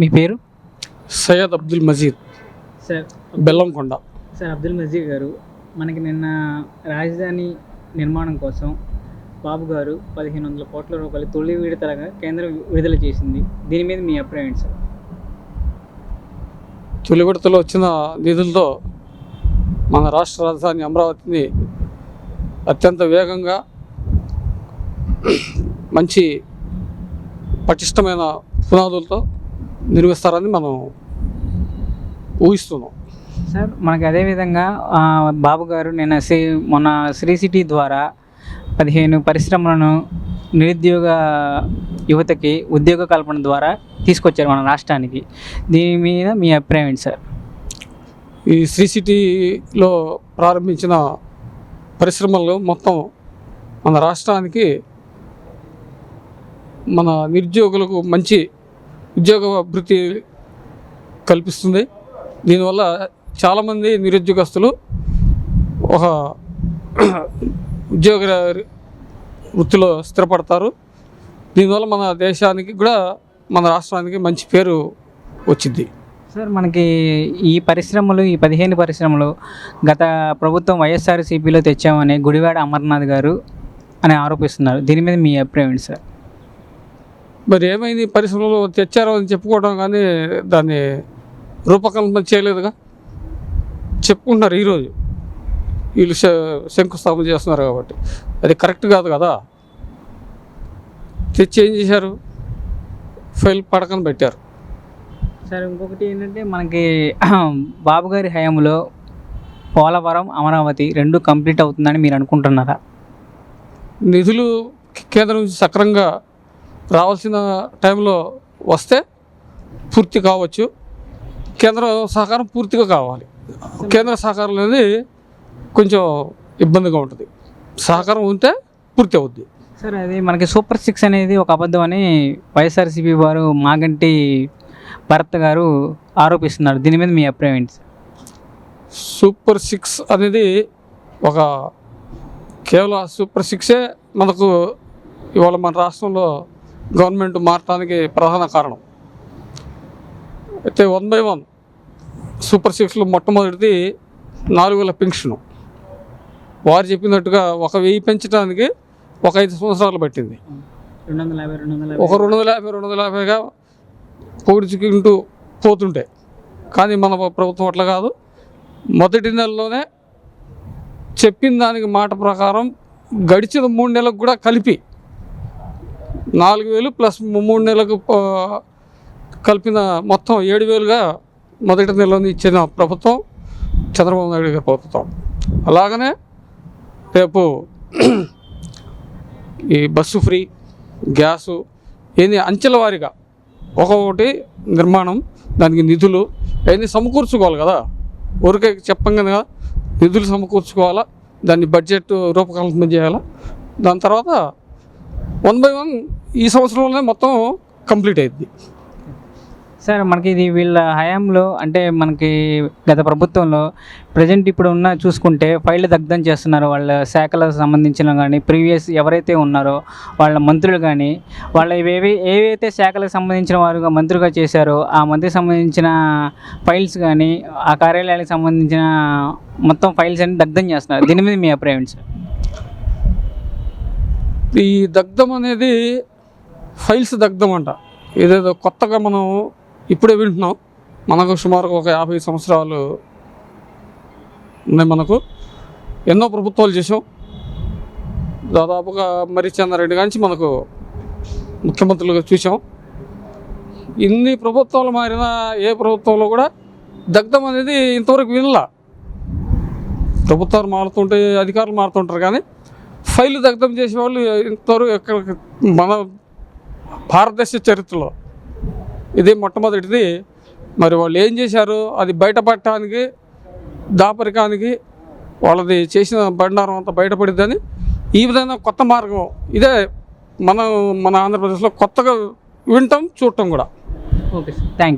మీ పేరు? Syed Abdul Majeed. Sir Bellamkonda. Sir Abdul Majeed garu మనకి నిన్న రాజధాని నిర్మాణం కోసం బాబు గారు పదిహేను వందల కోట్ల రూపాయలు తొలి విడతలుగా కేంద్రం విడుదల చేసింది. దీని మీద మీ అభిప్రాయం సార్? తొలి విడతలో వచ్చిన నిధులతో మన రాష్ట్ర రాజధాని అమరావతిని అత్యంత వేగంగా మంచి పటిష్టమైన పునాదులతో నిర్మిస్తారని మనం ఊహిస్తున్నాం. సార్ మనకి అదేవిధంగా బాబు గారు నిన్న శ్రీ మొన్న శ్రీ సిటీ ద్వారా పదిహేను పరిశ్రమలను నిరుద్యోగ యువతకి ఉద్యోగ కల్పన ద్వారా తీసుకొచ్చారు మన రాష్ట్రానికి. దీని మీద మీ అభిప్రాయం ఏంటి సార్? ఈ శ్రీ సిటీలో ప్రారంభించిన పరిశ్రమలు మొత్తం మన రాష్ట్రానికి మన నిరుద్యోగులకు మంచి ఉద్యోగ అభివృద్ధి కల్పిస్తుంది. దీనివల్ల చాలామంది నిరుద్యోగస్తులు ఒక ఉద్యోగ వృత్తిలో స్థిరపడతారు. దీనివల్ల మన దేశానికి కూడా మన రాష్ట్రానికి మంచి పేరు వచ్చింది. సార్ మనకి ఈ పరిశ్రమలు ఈ పదిహేను పరిశ్రమలు గత ప్రభుత్వం వైఎస్ఆర్సీపీలో తెచ్చామని గుడివాడ అమర్నాథ్ గారు అని ఆరోపిస్తున్నారు. దీని మీద మీ అభిప్రాయం ఏంటి సార్? మరి ఏమైంది? పరిశ్రమలు తెచ్చారో అని చెప్పుకోవడం కానీ దాన్ని రూపకల్పన చేయలేదుగా? చెప్పుకుంటున్నారు ఈరోజు. వీళ్ళు శంకుస్థాపన చేస్తున్నారు కాబట్టి. అది కరెక్ట్ కాదు కదా? తెచ్చి ఏం చేశారు? ఫైల్ పడకన పెట్టారు. సార్ ఇంకొకటి ఏంటంటే మనకి బాబు గారి హయాంలో పోలవరం అమరావతి రెండు కంప్లీట్ అవుతుందని మీరు అనుకుంటున్నారా? నిధులు కేంద్రం నుంచి సక్రంగా రావాల్సిన టైంలో వస్తే పూర్తి కావచ్చు. కేంద్ర సహకారం పూర్తిగా కావాలి. కేంద్ర సహకారం అనేది కొంచెం ఇబ్బందిగా ఉంటుంది. సహకారం ఉంటే పూర్తి అవుద్ది. సార్ అది మనకి సూపర్ సిక్స్ అనేది ఒక అబద్ధం అని వైఎస్ఆర్సీపీ వారు మాగంటి భరత్ గారు ఆరోపిస్తున్నారు. దీని మీద మీ అభిప్రాయం ఏంటి సార్? సూపర్ సిక్స్ అనేది ఒక కేవలం సూపర్ సిక్సే మనకు ఇవాళ మన రాష్ట్రంలో గవర్నమెంట్ మారటానికి ప్రధాన కారణం. అయితే వన్ బై వన్ సూపర్ సిక్స్లో మొట్టమొదటిది నాలుగు వేల పెన్షను. వారు చెప్పినట్టుగా ఒక వెయ్యి పెంచడానికి ఒక ఐదు సంవత్సరాలు పట్టింది. ఒక రెండు వందల యాభై రెండు వందల యాభైగా పొడుచుకుంటూ పోతుంటే. కానీ మన ప్రభుత్వం అట్లా కాదు. మొదటి నెలలోనే చెప్పిన దానికి మాట ప్రకారం గడిచిన మూడు నెలలకు కూడా కలిపి నాలుగు వేలు ప్లస్ మూడు నెలలకు కలిపిన మొత్తం ఏడు వేలుగా మొదటి నెలలో ఇచ్చిన ప్రభుత్వం చంద్రబాబు నాయుడు గారి ప్రభుత్వం. అలాగనే రేపు ఈ బస్సు ఫ్రీ గ్యాసు ఏంది అంచెల వారీగా ఒక్కొక్కటి నిర్మాణం దానికి నిధులు అవన్నీ సమకూర్చుకోవాలి కదా. ఊరికే చెప్పంగా నిధులు సమకూర్చుకోవాలా దాన్ని బడ్జెట్ రూపకల్పన చేయాలా. దాని తర్వాత వన్ బై వన్ ఈ సంవత్సరంలోనే మొత్తం కంప్లీట్ అయింది సార్ మనకి ఇది వీళ్ళ హయాంలో అంటే మనకి గత ప్రభుత్వంలో ప్రజెంట్ ఇప్పుడు ఉన్న చూసుకుంటే ఫైళ్ళు దగ్ధం చేస్తున్నారు. వాళ్ళ శాఖలకు సంబంధించిన కానీ ప్రీవియస్ ఎవరైతే ఉన్నారో వాళ్ళ మంత్రులు కానీ వాళ్ళ ఏవి ఏవైతే శాఖలకు సంబంధించిన వారుగా మంత్రులుగా చేశారో ఆ మంత్రికి సంబంధించిన ఫైల్స్ కానీ ఆ కార్యాలయాలకు సంబంధించిన మొత్తం ఫైల్స్ అన్ని దగ్ధం చేస్తున్నారు. దీని మీద మీ అభిప్రాయం సార్? ఈ దగ్ధం అనేది ఫైల్స్ దగ్ధం అంట. ఇదేదో కొత్తగా మనం ఇప్పుడే వింటున్నాం. మనకు సుమారు ఒక యాభై సంవత్సరాలు ఉన్నాయి మనకు. ఎన్నో ప్రభుత్వాలు చేసాం దాదాపుగా మరి చంద్రారెడ్డి నుంచి మనకు ముఖ్యమంత్రులుగా చూసాం ఇన్ని ప్రభుత్వాలు మారిన ఏ ప్రభుత్వంలో కూడా దగ్ధం అనేది ఇంతవరకు వినలా. ప్రభుత్వాలు మారుతుంటే అధికారులు మారుతుంటారు కానీ ఫైలు దగ్ధం చేసే వాళ్ళు ఇంతవరకు ఎక్కడ మన భారతదేశ చరిత్రలో ఇది మొట్టమొదటిది. మరి వాళ్ళు ఏం చేశారు? అది బయటపడటానికి దాపరికానికి వాళ్ళది చేసిన బండారం అంతా బయటపడిద్దని ఈ విధంగా కొత్త మార్గం. ఇదే మనం మన ఆంధ్రప్రదేశ్లో కొత్తగా వింటాం చూడటం కూడా. Okay thank you